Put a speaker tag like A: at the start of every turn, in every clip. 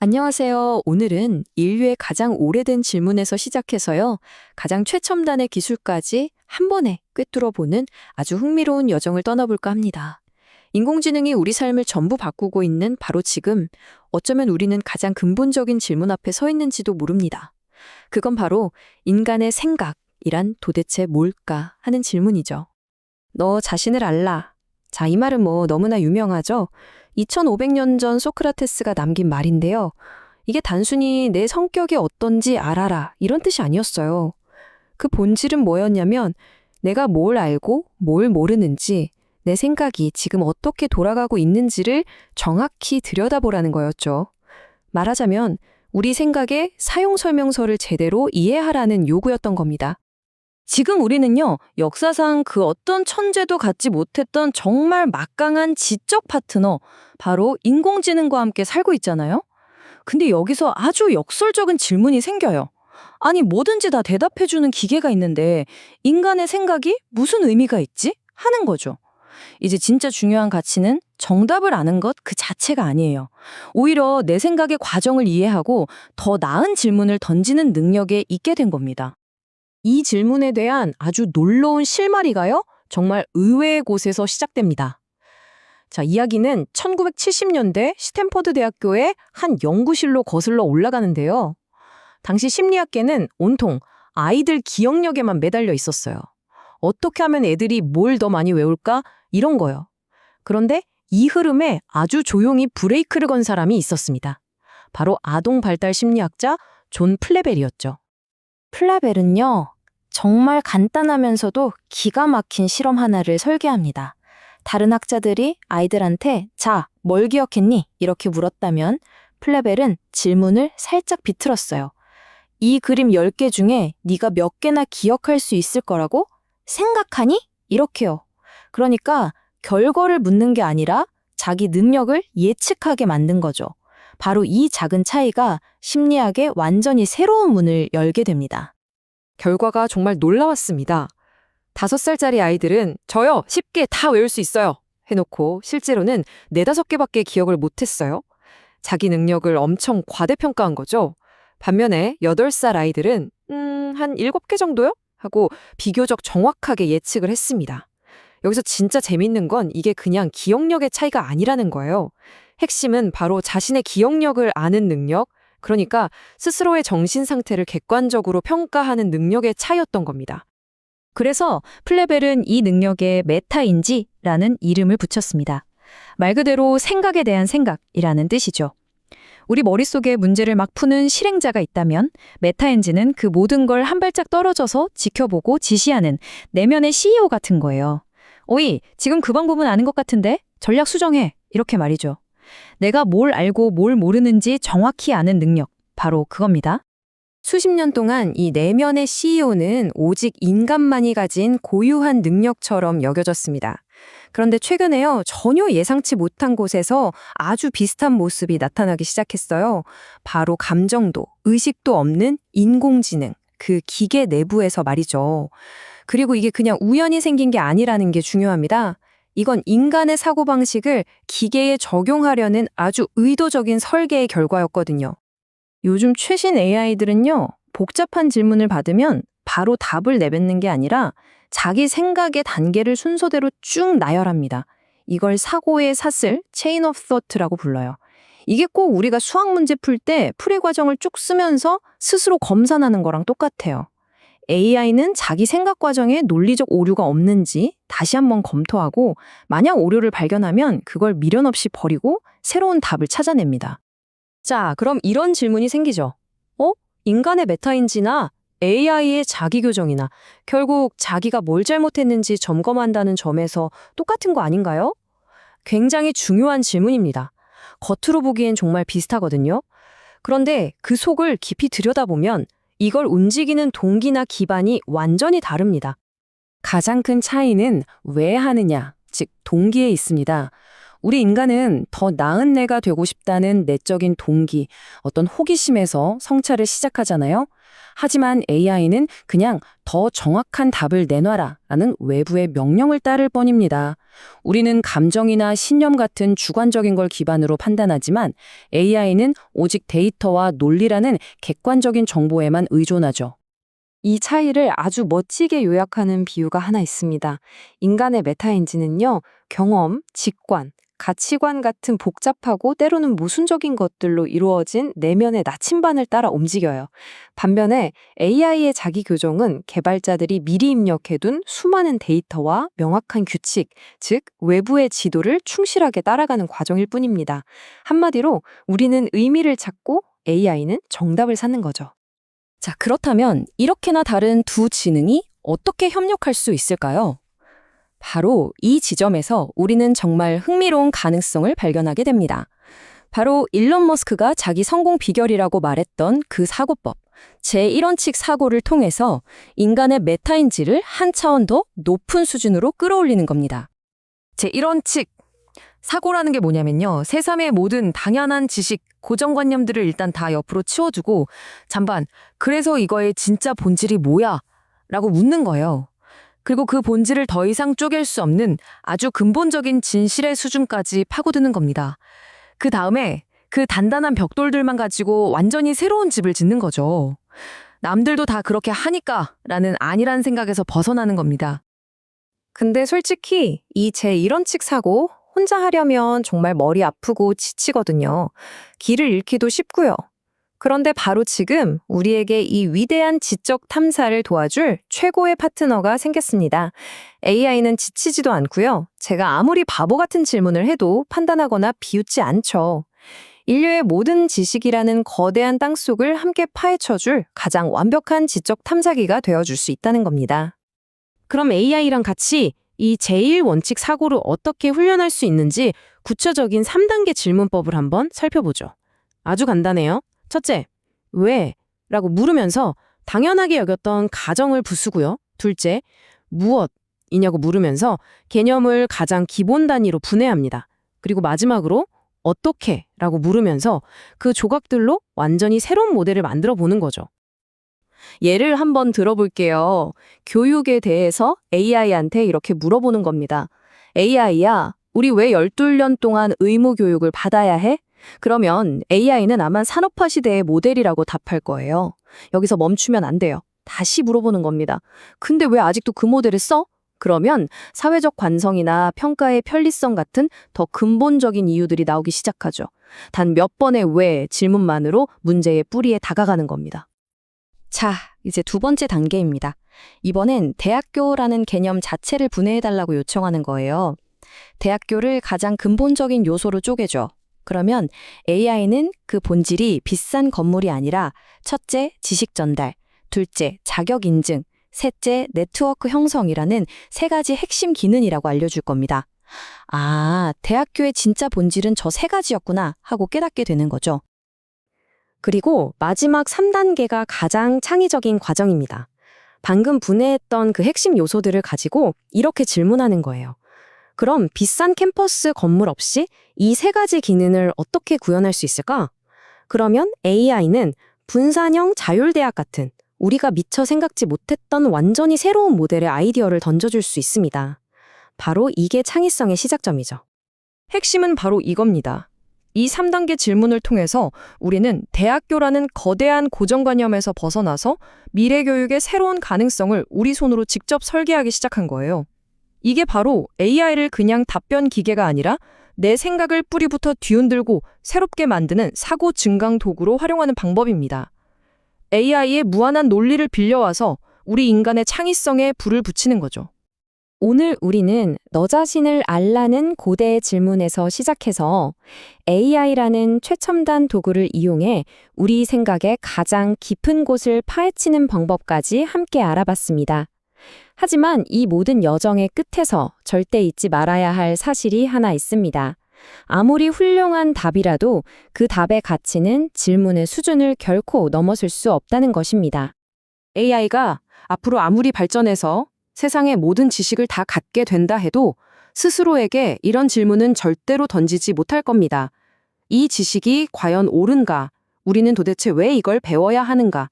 A: 안녕하세요. 오늘은 인류의 가장 오래된 질문에서 시작해서요. 가장 최첨단의 기술까지 한 번에 꿰뚫어 보는 아주 흥미로운 여정을 떠나볼까 합니다. 인공지능이 우리 삶을 전부 바꾸고 있는 바로 지금, 어쩌면 우리는 가장 근본적인 질문 앞에 서 있는지도 모릅니다. 그건 바로 인간의 생각이란 도대체 뭘까 하는 질문이죠. 너 자신을 알라. 자, 이 말은 뭐 너무나 유명하죠? 2500년 전 소크라테스가 남긴 말인데요. 이게 단순히 내 성격이 어떤지 알아라 이런 뜻이 아니었어요. 그 본질은 뭐였냐면 내가 뭘 알고 뭘 모르는지 내 생각이 지금 어떻게 돌아가고 있는지를 정확히 들여다보라는 거였죠. 말하자면 우리 생각의 사용 설명서를 제대로 이해하라는 요구였던 겁니다.
B: 지금 우리는요, 역사상 그 어떤 천재도 갖지 못했던 정말 막강한 지적 파트너, 바로 인공지능과 함께 살고 있잖아요? 근데 여기서 아주 역설적인 질문이 생겨요. 아니, 뭐든지 다 대답해주는 기계가 있는데, 인간의 생각이 무슨 의미가 있지? 하는 거죠. 이제 진짜 중요한 가치는 정답을 아는 것 그 자체가 아니에요. 오히려 내 생각의 과정을 이해하고 더 나은 질문을 던지는 능력에 있게 된 겁니다.
A: 이 질문에 대한 아주 놀라운 실마리가요, 정말 의외의 곳에서 시작됩니다. 자, 이야기는 1970년대 스탠퍼드 대학교의 한 연구실로 거슬러 올라가는데요. 당시 심리학계는 온통 아이들 기억력에만 매달려 있었어요. 어떻게 하면 애들이 뭘 더 많이 외울까? 이런 거요. 그런데 이 흐름에 아주 조용히 브레이크를 건 사람이 있었습니다. 바로 아동 발달 심리학자 존 플레벨이었죠.
C: 플라벨은요, 정말 간단하면서도 기가 막힌 실험 하나를 설계합니다. 다른 학자들이 아이들한테 자, 뭘 기억했니? 이렇게 물었다면 플레벨은 질문을 살짝 비틀었어요. 이 그림 10개 중에 네가 몇 개나 기억할 수 있을 거라고? 생각하니? 이렇게요. 그러니까 결과를 묻는 게 아니라 자기 능력을 예측하게 만든 거죠. 바로 이 작은 차이가 심리학의 완전히 새로운 문을 열게 됩니다.
A: 결과가 정말 놀라웠습니다. 다섯 살짜리 아이들은 저요, 쉽게 다 외울 수 있어요. 해놓고 실제로는 네다섯 개밖에 기억을 못했어요. 자기 능력을 엄청 과대평가한 거죠. 반면에 여덟 살 아이들은 음, 한 일곱 개 정도요? 하고 비교적 정확하게 예측을 했습니다. 여기서 진짜 재밌는 건 이게 그냥 기억력의 차이가 아니라는 거예요. 핵심은 바로 자신의 기억력을 아는 능력, 그러니까 스스로의 정신 상태를 객관적으로 평가하는 능력의 차이였던 겁니다.
C: 그래서 플레벨은 이 능력에 메타인지라는 이름을 붙였습니다. 말 그대로 생각에 대한 생각이라는 뜻이죠. 우리 머릿속에 문제를 막 푸는 실행자가 있다면 메타인지는 그 모든 걸 한 발짝 떨어져서 지켜보고 지시하는 내면의 CEO 같은 거예요. 오이, 지금 그 방법은 아는 것 같은데 전략 수정해. 이렇게 말이죠. 내가 뭘 알고 뭘 모르는지 정확히 아는 능력, 바로 그겁니다.
A: 수십 년 동안 이 내면의 CEO는 오직 인간만이 가진 고유한 능력처럼 여겨졌습니다. 그런데 최근에요, 전혀 예상치 못한 곳에서 아주 비슷한 모습이 나타나기 시작했어요. 바로 감정도, 의식도 없는 인공지능, 그 기계 내부에서 말이죠. 그리고 이게 그냥 우연히 생긴 게 아니라는 게 중요합니다. 이건 인간의 사고방식을 기계에 적용하려는 아주 의도적인 설계의 결과였거든요. 요즘 최신 AI들은요, 복잡한 질문을 받으면 바로 답을 내뱉는 게 아니라 자기 생각의 단계를 순서대로 쭉 나열합니다. 이걸 사고의 사슬, 체인 오브 thought라고 불러요. 이게 꼭 우리가 수학 문제 풀 때 풀이 과정을 쭉 쓰면서 스스로 검산하는 거랑 똑같아요. AI는 자기 생각 과정에 논리적 오류가 없는지 다시 한번 검토하고 만약 오류를 발견하면 그걸 미련 없이 버리고 새로운 답을 찾아냅니다. 자, 그럼 이런 질문이 생기죠. 어? 인간의 메타인지나 AI의 자기 교정이나 결국 자기가 뭘 잘못했는지 점검한다는 점에서 똑같은 거 아닌가요? 굉장히 중요한 질문입니다. 겉으로 보기엔 정말 비슷하거든요. 그런데 그 속을 깊이 들여다보면 이걸 움직이는 동기나 기반이 완전히 다릅니다. 가장 큰 차이는 왜 하느냐, 즉 동기에 있습니다. 우리 인간은 더 나은 내가 되고 싶다는 내적인 동기, 어떤 호기심에서 성찰을 시작하잖아요.
B: 하지만 AI는 그냥 더 정확한 답을 내놔라 라는 외부의 명령을 따를 뿐입니다. 우리는 감정이나 신념 같은 주관적인 걸 기반으로 판단하지만 AI는 오직 데이터와 논리라는 객관적인 정보에만 의존하죠.
A: 이 차이를 아주 멋지게 요약하는 비유가 하나 있습니다. 인간의 메타 엔진은요, 경험, 직관, 가치관 같은 복잡하고 때로는 모순적인 것들로 이루어진 내면의 나침반을 따라 움직여요. 반면에 AI의 자기 교정은 개발자들이 미리 입력해둔 수많은 데이터와 명확한 규칙, 즉 외부의 지도를 충실하게 따라가는 과정일 뿐입니다. 한마디로 우리는 의미를 찾고 AI는 정답을 찾는 거죠.
B: 자, 그렇다면 이렇게나 다른 두 지능이 어떻게 협력할 수 있을까요? 바로 이 지점에서 우리는 정말 흥미로운 가능성을 발견하게 됩니다. 바로 일론 머스크가 자기 성공 비결이라고 말했던 그 사고법, 제1원칙 사고를 통해서 인간의 메타인지를 한 차원 더 높은 수준으로 끌어올리는 겁니다.
A: 제1원칙 사고라는 게 뭐냐면요. 세상의 모든 당연한 지식, 고정관념들을 일단 다 옆으로 치워주고 잠반, 그래서 이거의 진짜 본질이 뭐야? 라고 묻는 거예요. 그리고 그 본질을 더 이상 쪼갤 수 없는 아주 근본적인 진실의 수준까지 파고드는 겁니다. 그 다음에 그 단단한 벽돌들만 가지고 완전히 새로운 집을 짓는 거죠. 남들도 다 그렇게 하니까 라는 아니란 생각에서 벗어나는 겁니다. 근데 솔직히 이 제1원칙 사고 혼자 하려면 정말 머리 아프고 지치거든요. 길을 잃기도 쉽고요. 그런데 바로 지금 우리에게 이 위대한 지적 탐사를 도와줄 최고의 파트너가 생겼습니다. AI는 지치지도 않고요. 제가 아무리 바보 같은 질문을 해도 판단하거나 비웃지 않죠. 인류의 모든 지식이라는 거대한 땅속을 함께 파헤쳐줄 가장 완벽한 지적 탐사기가 되어줄 수 있다는 겁니다. 그럼 AI랑 같이 이 제1원칙 사고를 어떻게 훈련할 수 있는지 구체적인 3단계 질문법을 한번 살펴보죠. 아주 간단해요. 첫째, 왜? 라고 물으면서 당연하게 여겼던 가정을 부수고요. 둘째, 무엇 이냐고 물으면서 개념을 가장 기본 단위로 분해합니다. 그리고 마지막으로 어떻게? 라고 물으면서 그 조각들로 완전히 새로운 모델을 만들어 보는 거죠. 예를 한번 들어볼게요. 교육에 대해서 AI한테 이렇게 물어보는 겁니다. AI야, 우리 왜 12년 동안 의무 교육을 받아야 해? 그러면 AI는 아마 산업화 시대의 모델이라고 답할 거예요. 여기서 멈추면 안 돼요. 다시 물어보는 겁니다. 근데 왜 아직도 그 모델을 써? 그러면 사회적 관성이나 평가의 편리성 같은 더 근본적인 이유들이 나오기 시작하죠. 단 몇 번의 왜 질문만으로 문제의 뿌리에 다가가는 겁니다.
B: 자, 이제 두 번째 단계입니다. 이번엔 대학교라는 개념 자체를 분해해달라고 요청하는 거예요. 대학교를 가장 근본적인 요소로 쪼개죠. 그러면 AI는 그 본질이 비싼 건물이 아니라 첫째, 지식 전달, 둘째, 자격 인증, 셋째, 네트워크 형성이라는 세 가지 핵심 기능이라고 알려줄 겁니다. 아, 대학교의 진짜 본질은 저 세 가지였구나 하고 깨닫게 되는 거죠.
A: 그리고 마지막 3단계가 가장 창의적인 과정입니다. 방금 분해했던 그 핵심 요소들을 가지고 이렇게 질문하는 거예요. 그럼 비싼 캠퍼스 건물 없이 이 세 가지 기능을 어떻게 구현할 수 있을까? 그러면 AI는 분산형 자율대학 같은 우리가 미처 생각지 못했던 완전히 새로운 모델의 아이디어를 던져줄 수 있습니다. 바로 이게 창의성의 시작점이죠. 핵심은 바로 이겁니다. 이 3단계 질문을 통해서 우리는 대학교라는 거대한 고정관념에서 벗어나서 미래 교육의 새로운 가능성을 우리 손으로 직접 설계하기 시작한 거예요. 이게 바로 AI를 그냥 답변 기계가 아니라 내 생각을 뿌리부터 뒤흔들고 새롭게 만드는 사고 증강 도구로 활용하는 방법입니다. AI의 무한한 논리를 빌려와서 우리 인간의 창의성에 불을 붙이는 거죠. 오늘 우리는 너 자신을 알라는 고대의 질문에서 시작해서 AI라는 최첨단 도구를 이용해 우리 생각의 가장 깊은 곳을 파헤치는 방법까지 함께 알아봤습니다. 하지만 이 모든 여정의 끝에서 절대 잊지 말아야 할 사실이 하나 있습니다. 아무리 훌륭한 답이라도 그 답의 가치는 질문의 수준을 결코 넘어설 수 없다는 것입니다. AI가 앞으로 아무리 발전해서 세상의 모든 지식을 다 갖게 된다 해도 스스로에게 이런 질문은 절대로 던지지 못할 겁니다. 이 지식이 과연 옳은가? 우리는 도대체 왜 이걸 배워야 하는가?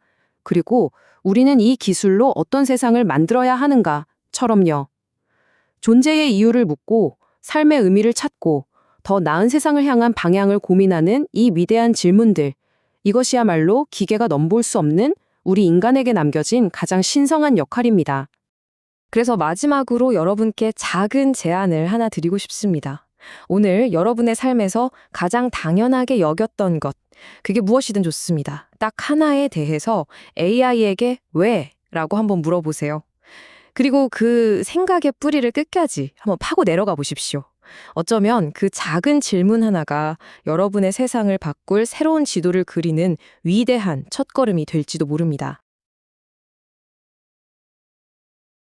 A: 그리고 우리는 이 기술로 어떤 세상을 만들어야 하는가처럼요. 존재의 이유를 묻고 삶의 의미를 찾고 더 나은 세상을 향한 방향을 고민하는 이 위대한 질문들. 이것이야말로 기계가 넘볼 수 없는 우리 인간에게 남겨진 가장 신성한 역할입니다.
B: 그래서 마지막으로 여러분께 작은 제안을 하나 드리고 싶습니다. 오늘 여러분의 삶에서 가장 당연하게 여겼던 것, 그게 무엇이든 좋습니다. 딱 하나에 대해서 AI에게 왜? 라고 한번 물어보세요. 그리고 그 생각의 뿌리를 끝까지 한번 파고 내려가 보십시오. 어쩌면 그 작은 질문 하나가 여러분의 세상을 바꿀 새로운 지도를 그리는 위대한 첫걸음이 될지도 모릅니다.